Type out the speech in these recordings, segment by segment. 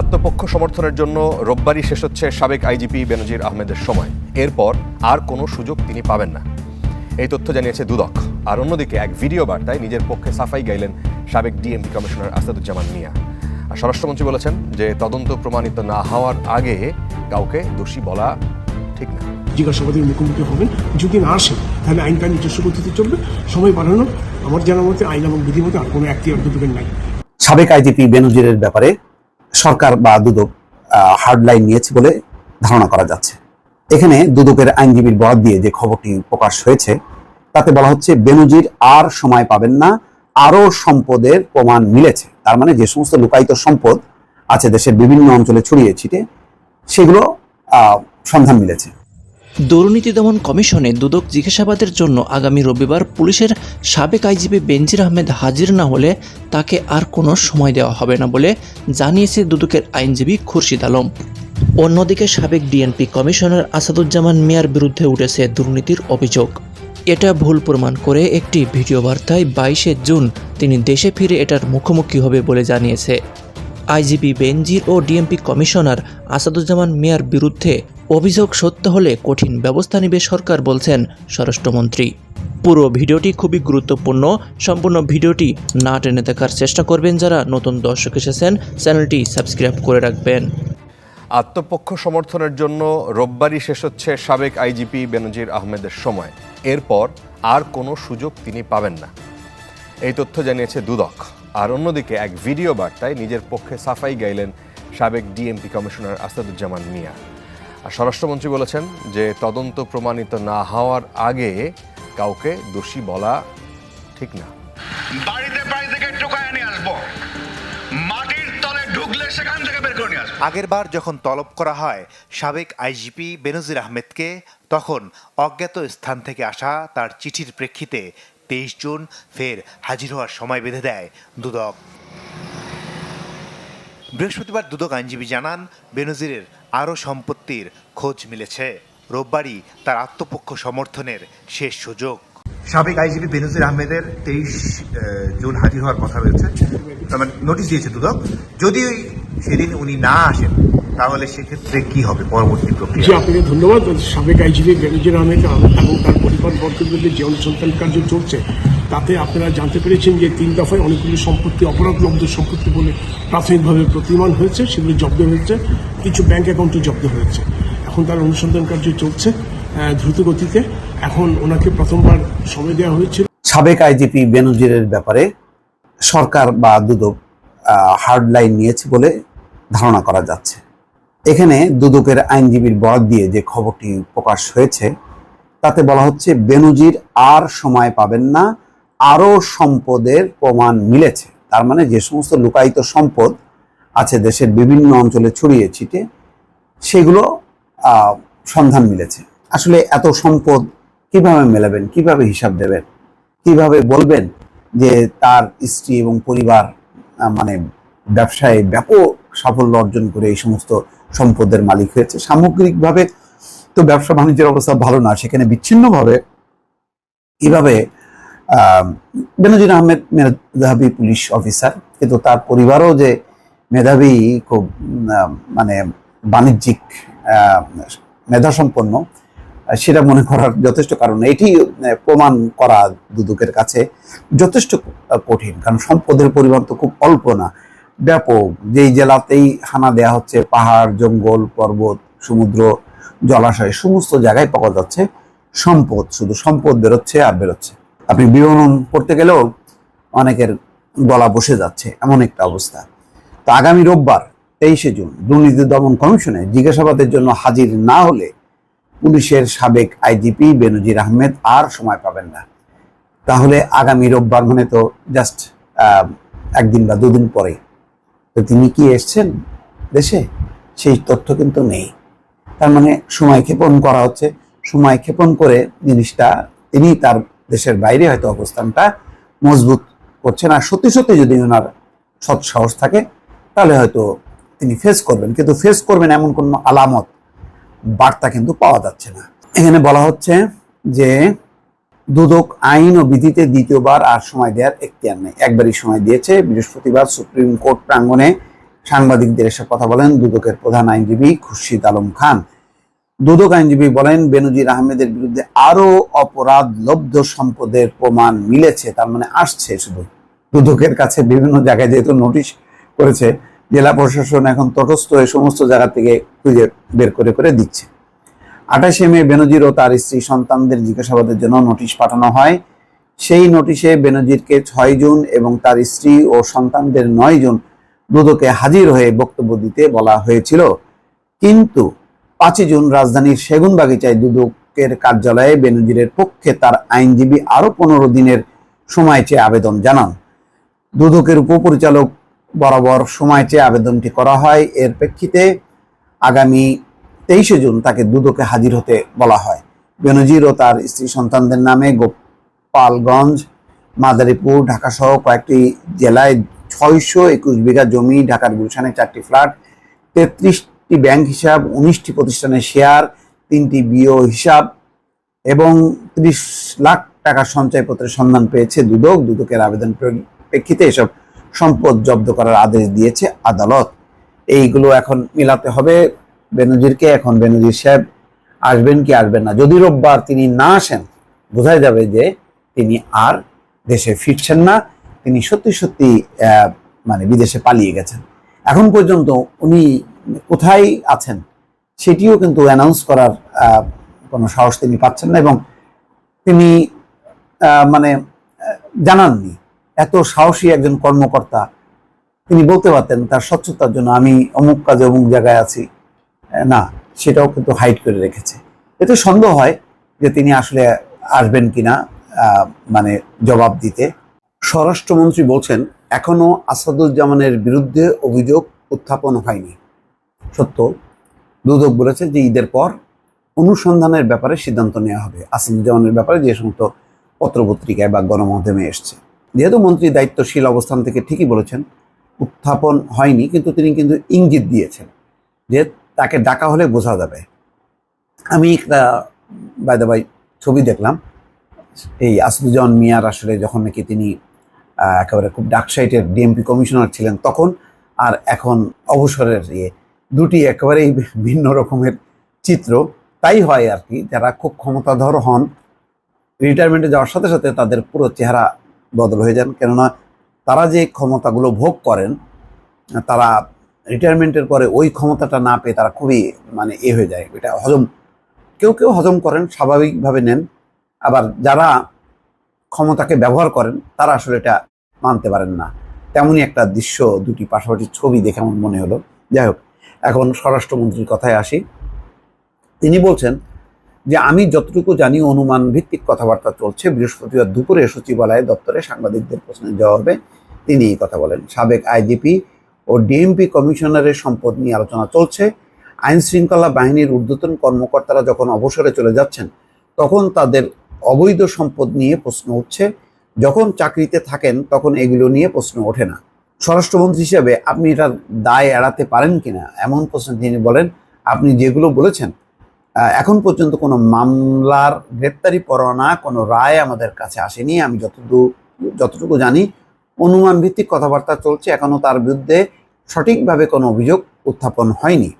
আত্মপক্ষ সমর্থনের জন্য রোববারই শেষ হচ্ছে সাবেক আইজিপি বেনজির আহমেদের সময়। এরপর আর কোনো সুযোগ তিনি পাবেন না। এই তথ্য জানিয়েছে দুদক। আর অন্যদিকে এক ভিডিও বার্তায় নিজের পক্ষে সাফাই গাইলেন সাবেক ডিএমপি কমিশনার আসাদুজ্জামান মিয়া। আর স্বরাষ্ট্রমন্ত্রী বলেছেন যে তদন্ত প্রমাণিত না হওয়ার আগে কাউকে দোষী বলা ঠিক না। জিজ্ঞাসাবাদের মুখোমুখি হবেন? যদি না আসেন তাহলে আইনটা নিজস্ব গতিতে চলবে। সময় বাড়ানো আমার জানার মতে আইন এবং বিধিমতে আর কোনো একটি দুটোবেন নাই। সাবেক আইজিপি বেনজিরের ব্যাপারে সরকার বা দুদক হার্ডলাইন নিয়েছে বলে ধারণা করা যাচ্ছে। এখানে দুদকের আইনজীবীর বরাদ দিয়ে যে খবরটি প্রকাশ হয়েছে, তাতে বলা হচ্ছে বেনুজির আর সময় পাবেন না, আরও সম্পদের প্রমাণ মিলেছে। তার মানে যে সমস্ত লুকায়িত সম্পদ আছে দেশের বিভিন্ন অঞ্চলে ছড়িয়ে ছিটে, সেগুলো সন্ধান মিলেছে। দুর্নীতি দমন কমিশনে দুদক জিজ্ঞাসাবাদের জন্য আগামী রবিবার পুলিশের সাবেক আইজিপি বেনজির আহমেদ হাজির না হলে তাকে আর কোনো সময় দেওয়া হবে না বলে জানিয়েছে দুদকের আইনজীবী খুরশিদ আলম। অন্যদিকে সাবেক ডিএনপি কমিশনার আসাদুজ্জামান মিয়ার বিরুদ্ধে উঠেছে দুর্নীতির অভিযোগ। এটা ভুল প্রমাণ করে একটি ভিডিও বার্তায় বাইশে জুন তিনি দেশে ফিরে এটার মুখোমুখি হবে বলে জানিয়েছে। আইজিপি বেনজির ও ডিএমপি কমিশনার আসাদুজ্জামান মিয়ার বিরুদ্ধে অভিযোগ সত্য হলে কঠিন ব্যবস্থা নেবে সরকার বলছেন স্বরাষ্ট্রমন্ত্রী। পুরো ভিডিওটি খুবই গুরুত্বপূর্ণ। সম্পূর্ণ ভিডিওটি না টেনে দেখার চেষ্টা করবেন যারা নতুন দর্শক এসেছেন, চ্যানেলটি সাবস্ক্রাইব করে রাখবেন। আত্মপক্ষ সমর্থনের জন্য রোববারই শেষ হচ্ছে সাবেক আইজিপি বেনজির আহমেদের সময়। এরপর আর কোনো সুযোগ তিনি পাবেন না। এই তথ্য জানিয়েছে দুদক। আর অন্যদিকে এক ভিডিও বার্তায় নিজের পক্ষে সাফাই গাইলেন সাবেক ডিএমপি কমিশনার আসাদুজ্জামান মিয়া। আর স্বরাষ্ট্রমন্ত্রী বলেছেন যে তদন্ত প্রমাণিত না হওয়ার আগে কাউকে দোষী বলা ঠিক না। বাড়িতে বাড়ি থেকে টোকায় নিয়ে আসব। মাটির তলে ঢুকলে সেখান থেকে বের করে নিয়ে আসব। আগেরবার যখন তলব করা হয় সাবেক আইজিপি বেনজির আহমেদকে তখন অজ্ঞাত স্থান থেকে আসা তার চিঠির প্রেক্ষিতে তেইশ জুন ফের হাজির হওয়ার সময় বেঁধে দেয় দুদক। বৃহস্পতিবার দুদক আইনজীবী জানান বেনজিরের আরও সম্পত্তির খোঁজ মিলেছে। রোববারই তার আত্মপক্ষ সমর্থনের শেষ সুযোগ। সাবেক আইজিপি বেনজির আহমেদের তেইশ জুন হাজির হওয়ার কথা রয়েছে। তার মানে নোটিশ দিয়েছে দুদক। যদি সেদিন উনি না আসেন তাহলে সেক্ষেত্রে কি হবে পরবর্তী প্রক্রিয়া? আপনাকে ধন্যবাদ। সাবেক আইজিপি বেনজির আহমেদ এবং তার পরিবার বর্গের বিরুদ্ধে যে অনুসন্ধান কার্য চলছে তাতে আপনারা জানতে পেরেছেন যে তিন দফায় অনেকগুলি সম্পত্তি অপরাধলব্ধ সম্পত্তি বলে প্রাথমিকভাবে প্রতিমান হয়েছে, সেগুলি জব্দ হয়েছে, কিছু ব্যাংক অ্যাকাউন্টও জব্দ হয়েছে। এখন তার অনুসন্ধান কার্য চলছে দ্রুত গতিতে এখন ওনাকে প্রথমবার সময় দেওয়া হয়েছিল। সাবেক আইজিপি বেনজিরের ব্যাপারে সরকার বা দুদক হার্ড লাইন নিয়েছে বলে ধারণা করা যাচ্ছে। এখানে দুদকের আইনজীবীর বরাদ দিয়ে যে খবরটি প্রকাশ হয়েছে, তাতে বলা হচ্ছে, বেনজির আর সময় পাবেন না আরও সম্পদের প্রমাণ মিলেছে। তার মানে যে সমস্ত লুকায়িত সম্পদ আছে দেশের বিভিন্ন অঞ্চলে ছড়িয়ে ছিটে সেগুলো সন্ধান মিলেছে। আসলে এত সম্পদ কীভাবে মেলাবেন কীভাবে হিসাব দেবেন কীভাবে বলবেন যে তার স্ত্রী এবং পরিবার মানে ব্যবসায় ব্যাপক সাফল্য অর্জন করে এই সমস্ত সম্পদের মালিক হয়েছে। সামগ্রিকভাবে তো ব্যবসা বাণিজ্যের অবস্থা ভালো না সেখানে বিচ্ছিন্নভাবে আহ, বেনজির আহমেদ মেধাবী পুলিশ অফিসার, কিন্তু তার পরিবারও যে মেধাবী খুব মানে বাণিজ্যিক মেধাসম্পন্ন সেটা মনে করার যথেষ্ট কারণ। এটি প্রমাণ করা দুদকের কাছে যথেষ্ট কঠিন, কারণ সম্পদের পরিমাণ তো খুব অল্প না। ব্যাপক, যেই জেলাতেই হানা দেয়া হচ্ছে, পাহাড়, জঙ্গল, পর্বত, সমুদ্র, জলাশয়, সমস্ত জায়গায় পাওয়া যাচ্ছে সম্পদ। শুধু সম্পদ বেরোচ্ছে আর বেরোচ্ছে। আপনি বিবরণ করতে গেলেও অনেকের গলা বসে যাচ্ছে, এমন একটা অবস্থা। তো আগামী রোববার, তেইশে জুন, দুর্নীতি দমন কমিশনে জিজ্ঞাসাবাদের জন্য হাজির না হলে পুলিশের সাবেক আইজিপি বেনজির আহমেদ আর সময় পাবেন না। তাহলে আগামী রোববার মানে তো জাস্ট একদিন বা দুদিন পরে তো তিনি কি এসছেন দেশে? সেই তথ্য কিন্তু নেই। তার মানে সময় ক্ষেপণ করা হচ্ছে। সময় ক্ষেপণ করে জিনিসটা, তিনি তার দেশের বাইরে হয়তো অবস্থানটা মজবুত করছেন। আর সত্যি সত্যি যদি ওনার সৎ সাহস থাকে, তাহলে হয়তো তিনি ফেস করবেন। কিন্তু ফেস করবেন এমন কোনো আলামত, বার্তা কিন্তু পাওয়া যাচ্ছে না। এখানে বলা হচ্ছে যে, দুদক আইন ও বিধিতে দ্বিতীয়বার আর সময় দেওয়ার এখতিয়ার নেই। একবারই সময় দিয়েছে। বৃহস্পতিবার সুপ্রিম কোর্ট প্রাঙ্গণে সাংবাদিকদের এসে কথা বলেন দুদকের প্রধান আইনজীবী খুরশিদ আলম খান। দুদক আইনজীবী বলেন, বেনজির আহমেদের বিরুদ্ধে আরও অপরাধ লব্ধ সম্পদের প্রমাণ মিলেছে, তার মানে আসছে শুধু। দুদকের কাছে বিভিন্ন জায়গায় যেহেতু নোটিশ করেছে, জেলা প্রশাসন এখন তটস্থ হয়ে সমস্ত জায়গা থেকে খুঁজে বের করে করে দিচ্ছে। আঠাশে মে বেনজির ও তার স্ত্রী সন্তানদের জিজ্ঞাসাবাদের জন্য নোটিশ পাঠানো হয়। সেই নোটিশে বেনজিরকে ছয় জুন এবং তার স্ত্রী ও সন্তানদের নয় জুন দুদকে হাজির হয়ে বক্তব্য দিতে বলা হয়েছিল। কিন্তু পাঁচই জুন রাজধানীর সেগুনবাগিচায় দুদকের কার্যালয়ে বেনজিরের পক্ষে তার আইনজীবী আরও পনেরো দিনের সময় চেয়ে আবেদন জানান। দুদকের উপপরিচালক বরাবর সময় চেয়ে আবেদনটি করা হয়। এর প্রেক্ষিতে আগামী তেইশে জুন তাকে দুদকে হাজির হতে বলা হয়। বেনজির ও তার স্ত্রী সন্তানদের নামে গোপালগঞ্জ, মাদারীপুর, ঢাকা সহ কয়েকটি জেলায় ছয়শো একুশ বিঘা জমি, ঢাকার গুলশানে চারটি ফ্ল্যাট তেত্রিশটি ব্যাংক হিসাব, উনিশটি প্রতিষ্ঠানের শেয়ার, তিনটি বিও হিসাব এবং ত্রিশ লাখ টাকা সঞ্চয়পত্রের সন্ধান পেয়েছে দুদক। দুদকের আবেদন প্রেক্ষিতে এসব সম্পদ জব্দ করার আদেশ দিয়েছে আদালত। এইগুলো এখন মিলাতে হবে। বেনজিরকে এখন বেনজির সাহেব আসবেন কি আসবেন না? যদি রোববার তিনি না আসেন বোঝা যাবে যে তিনি আর দেশে ফিরছেন না। তিনি সত্যি সত্যি মানে বিদেশে পালিয়ে গেছেন। এখন পর্যন্ত উনি কোথায় আছেন, সেটিও কিন্তু অ্যানাউন্স করার কোনো সাহস তিনি পাচ্ছেন না এবং তিনি মানে জানাননি। এত সাহসী একজন কর্মকর্তা, তিনি বলতে পারতেন তার স্বচ্ছতার জন্য আমি অমুক কাজে অমুক জায়গায় আছি। না, সেটাও কিন্তু হাইড করে রেখেছে। এতে সন্দেহ হয় যে তিনি আসলে আসবেন কিনা মানে জবাব দিতে। স্বরাষ্ট্রমন্ত্রী বলছেন, এখনও আসাদুজ্জামানের বিরুদ্ধে অভিযোগ উত্থাপন হয়নি। সত্য দুদক বলেছে যে ঈদের পর অনুসন্ধানের ব্যাপারে সিদ্ধান্ত নেওয়া হবে। আসাদুজ্জামানের ব্যাপারে যে সমস্ত পত্রপত্রিকায় বা গণমাধ্যমে এসছে। যেহেতু মন্ত্রী দায়িত্বশীল অবস্থান থেকে ঠিকই বলেছেন, উত্থাপন হয়নি, কিন্তু তিনি কিন্তু ইঙ্গিত দিয়েছেন যে তাকে ডাকা হলে বোঝা যাবে। আমি একটা বাইদা বাই ছবি দেখলাম। এই আসাদুজ্জামান মিয়ার আসলে যখন নাকি তিনি একেবারে খুব ডাক সাইটের ডিএমপি কমিশনার ছিলেন তখন, আর এখন অবসরের ইয়ে দুটি একেবারেই ভিন্ন রকমের চিত্র। তাই হয় আর কি, যারা খুব ক্ষমতাধর হন রিটায়ারমেন্টে যাওয়ার সাথে সাথে তাদের পুরো চেহারা বদল হয়ে যান। কেননা তারা যে ক্ষমতাগুলো ভোগ করেন, তারা রিটায়ারমেন্টের পরে ওই ক্ষমতাটা না পেয়ে তারা খুবই মানে এ হয়ে যায়। এটা হজম, কেউ কেউ হজম করেন, স্বাভাবিকভাবে নেন। আবার যারা ক্ষমতাকে ব্যবহার করেন, তারা আসলে এটা মানতে পারেন না। তেমনই একটা দৃশ্য, দুটি পাশাপাশি ছবি দেখে আমার মনে হলো। যাই হোক এখন স্বরাষ্ট্রমন্ত্রীর কথায় আসি। তিনি বলছেন যে, আমি যতটুকু জানি অনুমান ভিত্তিক কথাবার্তা চলছে। বৃহস্পতিবার দুপুরে সচিবালয় দপ্তরে সাংবাদিকদের প্রশ্নের জবাবে তিনি এই কথা বলেন। সাবেক আইজিপি ও ডিএমপি কমিশনারের সম্পদ নিয়ে আলোচনা চলছে। আইন শৃঙ্খলা বাহিনীর ঊর্ধ্বতন কর্মকর্তারা যখন অবসরে চলে যাচ্ছেন, তখন তাদের অবৈধ সম্পদ নিয়ে প্রশ্ন উঠছে। যখন চাকরিতে থাকেন, তখন এগুলো নিয়ে প্রশ্ন ওঠে না। স্বরাষ্ট্রমন্ত্রী হিসেবে আপনি এটার দায় এড়াতে পারেন কিনা? এমন প্রশ্ন তিনি বলেন, আপনি যেগুলো বলেছেন এখন পর্যন্ত কোনো মামলার গ্রেপ্তারি পরোয়ানা, কোনো রায় আমাদের কাছে আসেনি। আমি যতদূর, যতটুকু জানি অনুমান ভিত্তিক কথাবার্তা চলছে। এখনও তার বিরুদ্ধে সঠিকভাবে কোনো অভিযোগ উত্থাপন হয়নি।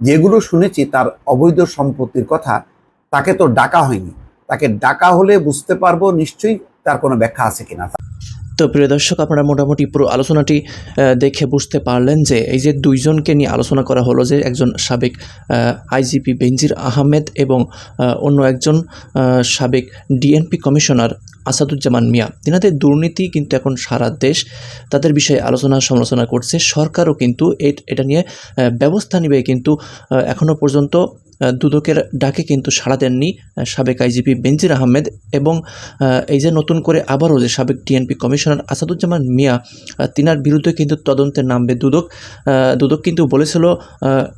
যেগুলো শুনেছি, তার অবৈধ সম্পত্তির কথা, তাকে তো ডাকা হয়নি। তাকে ডাকা হলে বুঝতে পারব নিশ্চয়ই তার কোনো ব্যাখ্যা আছে কিনা। তো প্রিয় দর্শক, আপনারা মোটামুটি পুরো আলোচনাটি দেখে বুঝতে পারলেন যে এই যে দুইজনকে নিয়ে আলোচনা করা হলো যে একজন সাবেক আইজিপি বেনজির আহমেদ এবং অন্য একজন সাবেক ডিএনপি কমিশনার আসাদুজ্জামান মিয়া। তিনাদের দুর্নীতি কিন্তু এখন সারা দেশ তাদের বিষয়ে আলোচনা সমালোচনা করছে। সরকারও কিন্তু এটা নিয়ে ব্যবস্থা নেবে কিন্তু এখনও পর্যন্ত দুদকের ডাকে কিন্তু সাড়া দেননি সাবেক আইজিপি বেনজির আহমেদ এবং এই যে নতুন করে আবারও যে সাবেক টিএনপি কমিশনার আসাদুজ্জামান মিয়া তিনার বিরুদ্ধে কিন্তু তদন্তে নামবে দুদক। দুদক কিন্তু বলেছিল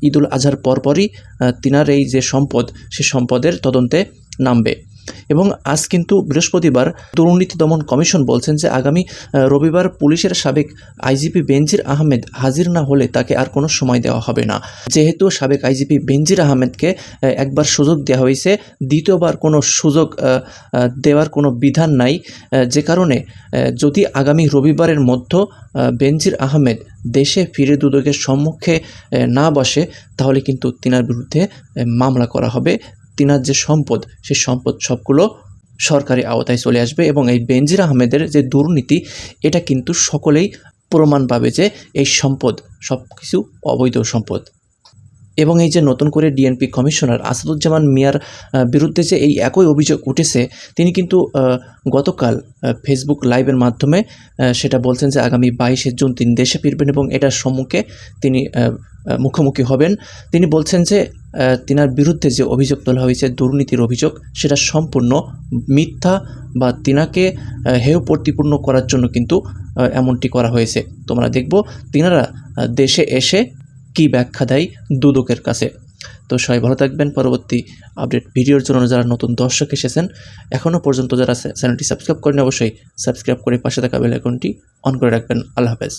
ঈদুল আজহার পরপরই তিনার এই যে সম্পদ, সে সম্পদের তদন্তে নামবে। এবং আজ কিন্তু বৃহস্পতিবার দুর্নীতি দমন কমিশন বলছেন যে আগামী রবিবার পুলিশের সাবেক আইজিপি বেনজির আহমেদ হাজির না হলে তাকে আর কোনো সময় দেওয়া হবে না। যেহেতু সাবেক আইজিপি বেনজির আহমেদকে একবার সুযোগ দেওয়া হয়েছে, দ্বিতীয়বার কোনো সুযোগ দেওয়ার কোনো বিধান নাই যে কারণে যদি আগামী রবিবারের মধ্যে বেনজির আহমেদ দেশে ফিরে দুদকের সম্মুখে না বসে, তাহলে কিন্তু তিনার বিরুদ্ধে মামলা করা হবে। তিনার যে সম্পদ, সেই সম্পদ সবগুলো সরকারি আওতায় চলে আসবে এবং এই বেনজির আহমেদের যে দুর্নীতি, এটা কিন্তু সকলেই প্রমাণ পাবে যে এই সম্পদ সব কিছু অবৈধ সম্পদ। এবং এই যে নতুন করে ডিএনপি কমিশনার আসাদুজ্জামান মিয়ার বিরুদ্ধে যে এই একই অভিযোগ উঠেছে, তিনি কিন্তু গতকাল ফেসবুক লাইভের মাধ্যমে সেটা বলছেন যে আগামী বাইশে জুন তিনি দেশে ফিরবেন এবং এটার সম্মুখে তিনি মুখোমুখি হবেন। তিনি বলছেন যে তিনার বিরুদ্ধে যে অভিযোগ তোলা হয়েছে, দুর্নীতির অভিযোগ, সেটা সম্পূর্ণ মিথ্যা বা তিনাকে হেয় প্রতিপূর্ণ করার জন্য কিন্তু এমনটি করা হয়েছে। তোমরা দেখব, তিনারা দেশে এসে কি ব্যাখ্যা দেয় দুদকের কাছে। তো সবাই ভালো থাকবেন। পরবর্তী আপডেট ভিডিওর জন্য যারা নতুন দর্শক এসেছেন, এখনও পর্যন্ত যারা চ্যানেলটি সাবস্ক্রাইব করেন অবশ্যই সাবস্ক্রাইব করে পাশে থাকা বেল আইকনটি অন করে রাখবেন। আল্লাহ হাফেজ।